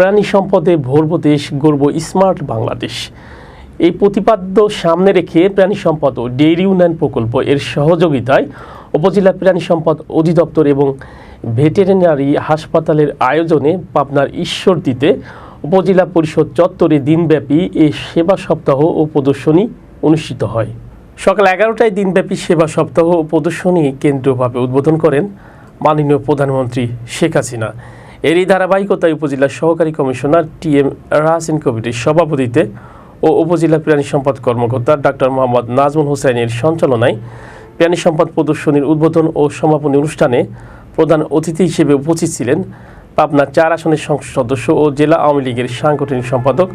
প্রাণী সম্পদে ভরব দেশ গর্ব স্মার্ট বাংলাদেশ। এই প্রতিপাদ্য সামনে রেখে প্রাণী সম্পদ ও ডেইরি উন্নয়ন প্রকল্প এর সহযোগিতায় উপজেলা প্রাণী সম্পদ অধিদপ্তর এবং ভেটেরিনারি হাসপাতালের আয়োজনে পাবনার ঈশ্বরদীতে উপজেলা পরিষদ চত্বরে দিনব্যাপী এ সেবা সপ্তাহ ও প্রদর্শনী অনুষ্ঠিত হয়। সকাল এগারোটায় দিনব্যাপী সেবা সপ্তাহ ও প্রদর্শনী কেন্দ্রীয়ভাবে উদ্বোধন করেন মাননীয় প্রধানমন্ত্রী শেখ হাসিনা। এরই ধারাবাহিকতায় উপজেলা সহকারী কমিশনার টি এম রাহাসিন কমিটির সভাপতিতে ও উপজেলা প্রাণী সম্পদ কর্মকর্তা ডাক্তার মোহাম্মদ নাজমুল হোসেনের সঞ্চালনায় প্রাণী সম্পদ প্রদর্শনীর উদ্বোধন ও সমাপনী অনুষ্ঠানে প্রধান অতিথি হিসেবে উপস্থিত ছিলেন পাবনা চার আসনের সংসদ সদস্য ও জেলা আওয়ামী লীগের সাংগঠনিক সম্পাদক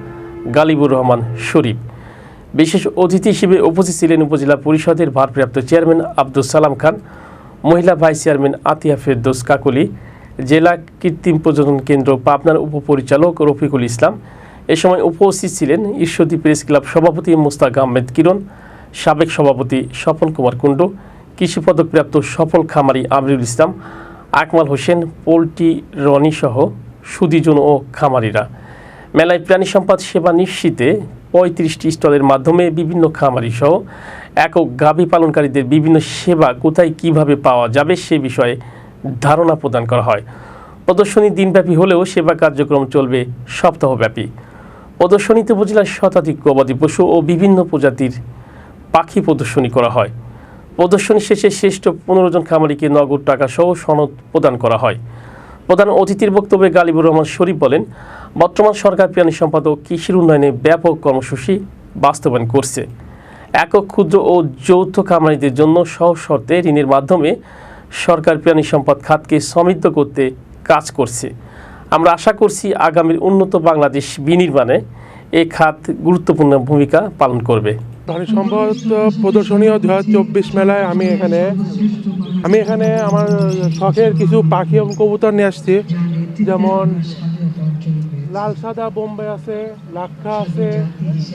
গালিবুর রহমান শরীফ। বিশেষ অতিথি হিসেবে উপস্থিত ছিলেন উপজেলা পরিষদের ভারপ্রাপ্ত চেয়ারম্যান আব্দুল সালাম খান, মহিলা ভাইস চেয়ারম্যান আতিয়া ফেরদোস কাকলি জেলা কৃত্রিম প্রজনন কেন্দ্র পাবনার উপপরিচালক রফিকুল ইসলাম। এ সময় উপস্থিত ছিলেন ঈশ্বরদী প্রেস ক্লাব সভাপতি মোস্তাক আহমেদ কিরণ, সাবেক সভাপতি স্বপন কুমার কুণ্ডু, কৃষি পদকপ্রাপ্ত সফল খামারি আমিরুল ইসলাম, আকমাল হোসেন, পোলট্রি রনি সহ সুদীজন ও খামারিরা। মেলায় প্রাণী সম্পদ সেবা নিশ্চিতে পঁয়ত্রিশটি স্টলের মাধ্যমে বিভিন্ন খামারি সহ একক গাভী পালনকারীদের বিভিন্ন সেবা কোথায় কীভাবে পাওয়া যাবে সে বিষয়ে ধারণা প্রদান করা হয়। প্রদর্শনী দিনব্যাপী হলেও সেবা কার্যক্রম চলবে সপ্তাহব্যাপী। প্রদর্শনীতে উপজেলার শতাধিক গবাদি পশু ও বিভিন্ন প্রজাতির পাখি প্রদর্শনী করা হয়। প্রদর্শনী শেষে শ্রেষ্ঠ পনেরো জন খামারিকে নগদ টাকা সহ সনদ প্রদান করা হয়। প্রধান অতিথির বক্তব্যে গালিবুর রহমান শরীফ বলেন, বর্তমান সরকার প্রাণী সম্পাদক কৃষির উন্নয়নে ব্যাপক কর্মসূচি বাস্তবায়ন করছে। একক, ক্ষুদ্র ও যৌথ খামারিদের জন্য সহজ শর্তে ঋণের মাধ্যমে সরকার প্রাণী সম্পদ খাতকে সমৃদ্ধ করতে কাজ করছে। আমরা আশা করছি আগামীর উন্নত বাংলাদেশ বিনির্মাণে এ খাত গুরুত্বপূর্ণ ভূমিকা পালন করবে। প্রাণী সম্পদ প্রদর্শনী দু হাজার চব্বিশ মেলায় আমি এখানে আমি এখানে আমার শখের কিছু পাখি এবং কবুতর নিয়ে আসছি। যেমন লাল, সাদা বোম্বে আছে, লাক্ষা আছে,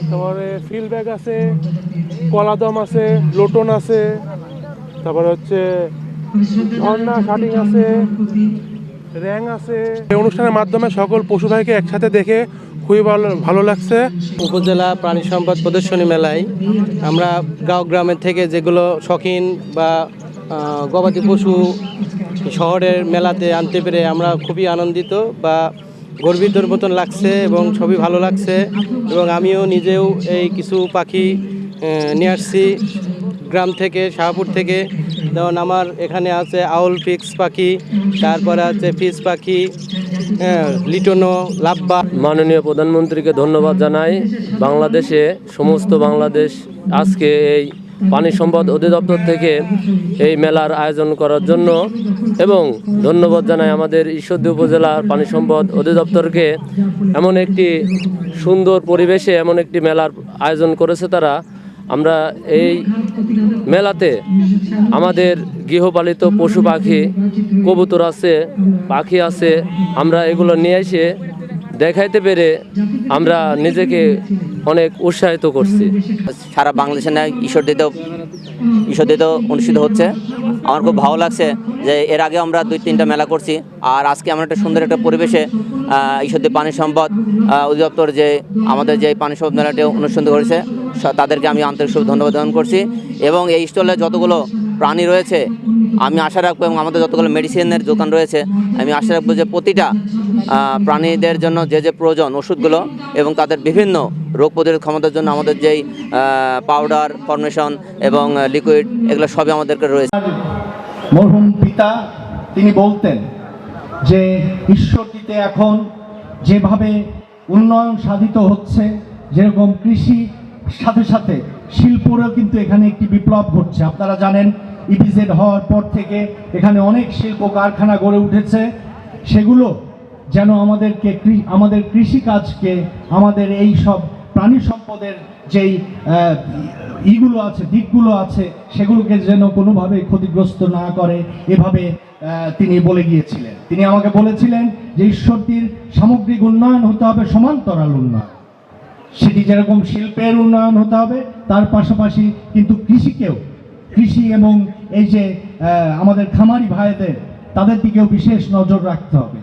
তারপরে ফিল ব্যাগ আছে, কলাদম আছে, লোটন আছে, তারপরে হচ্ছে ঝর্ণা শাটিং আছে, র্যাং আছে। এই অনুষ্ঠানের মাধ্যমে সকল পশু ভাইকে একসাথে দেখে খুবই ভালো ভালো লাগছে। উপজেলা প্রাণী সম্পদ প্রদর্শনী মেলায় আমরা গাঁও গ্রামের থেকে যেগুলো শখিন বা গবাদি পশু শহরের মেলাতে আনতে পেরে আমরা খুবই আনন্দিত বা গর্বিতর মতন লাগছে এবং ছবি ভালো লাগছে এবং আমিও নিজেও এই কিছু পাখি নিয়ে আসছি গ্রাম থেকে, শাহপুর থেকে। যেমন আমার এখানে আছে আউল ফিক্স পাখি তারপরে আছে ফিস পাখি হ্যাঁ, লিটনো লাব্বা। মাননীয় প্রধানমন্ত্রীকে ধন্যবাদ জানাই। বাংলাদেশে সমস্ত বাংলাদেশ আজকে এই পানি সম্পদ অধিদপ্তর থেকে এই মেলার আয়োজন করার জন্য এবং ধন্যবাদ জানাই আমাদের ঈশ্বরদী উপজেলার পানি সম্পদ অধিদপ্তরকে। এমন একটি সুন্দর পরিবেশে এমন একটি মেলার আয়োজন করেছে তারা। আমরা এই মেলাতে আমাদের গৃহপালিত পশু পাখি, কবুতর আছে, পাখি আছে, আমরা এগুলো নিয়ে এসে দেখাইতে পেরে আমরা নিজেকে অনেক উৎসাহিত করছি। সারা বাংলাদেশে না ঈশ্বরদীতেও ঈশ্বরদীতেও অনুষ্ঠিত হচ্ছে। আমার খুব ভালো লাগছে যে এর আগে আমরা দুই, তিনটা মেলা করছি আর আজকে আমরা একটা সুন্দর একটা পরিবেশে ঈশ্বরদী পানি সম্পদ অধিদপ্তর যে আমাদের যে পানি সম্পদ মেলাটি অনুষ্ঠিত করেছে তাদেরকে আমি আন্তরিক ধন্যবাদ জ্ঞাপন করছি। এবং এই স্টলে যতগুলো প্রাণী রয়েছে আমি আশা রাখব এবং আমাদের যতগুলো মেডিসিনের দোকান রয়েছে, আমি আশা রাখব যে প্রতিটা প্রাণীদের জন্য যে যে প্রয়োজন ওষুধগুলো এবং তাদের বিভিন্ন রোগ প্রতিরোধ ক্ষমতার জন্য আমাদের যেই পাউডার ফর্মেশন এবং লিকুইড এগুলো সবই আমাদেরকে রয়েছে। মরহুম পিতা, তিনি বলতেন যে ঈশ্বরদীতে এখন যেভাবে উন্নয়ন সাধিত হচ্ছে, যেরকম কৃষি সাথে সাথে শিল্পরও কিন্তু এখানে একটি বিপ্লব ঘটছে। আপনারা জানেন ইপিজেড হওয়ার পর থেকে এখানে অনেক শিল্প কারখানা গড়ে উঠেছে। সেগুলো যেন আমাদেরকে আমাদের কৃষিকাজকে, আমাদের এই সব প্রাণী সম্পদের যেই ইগুলো আছে, দিকগুলো আছে, সেগুলোকে যেন কোনোভাবে ক্ষতিগ্রস্ত না করে, এভাবে তিনি বলে গিয়েছিলেন। তিনি আমাকে বলেছিলেন যে ঈশ্বরটির সামগ্রিক উন্নয়ন হতে হবে সমান্তরাল উন্নয়ন। সেটি যেরকম শিল্পের উন্নয়ন হতে হবে, তার পাশাপাশি কিন্তু কৃষিকেও কৃষি এবং এই যে আমাদের খামারি ভাইদের তাদের দিকেও বিশেষ নজর রাখতে হবে।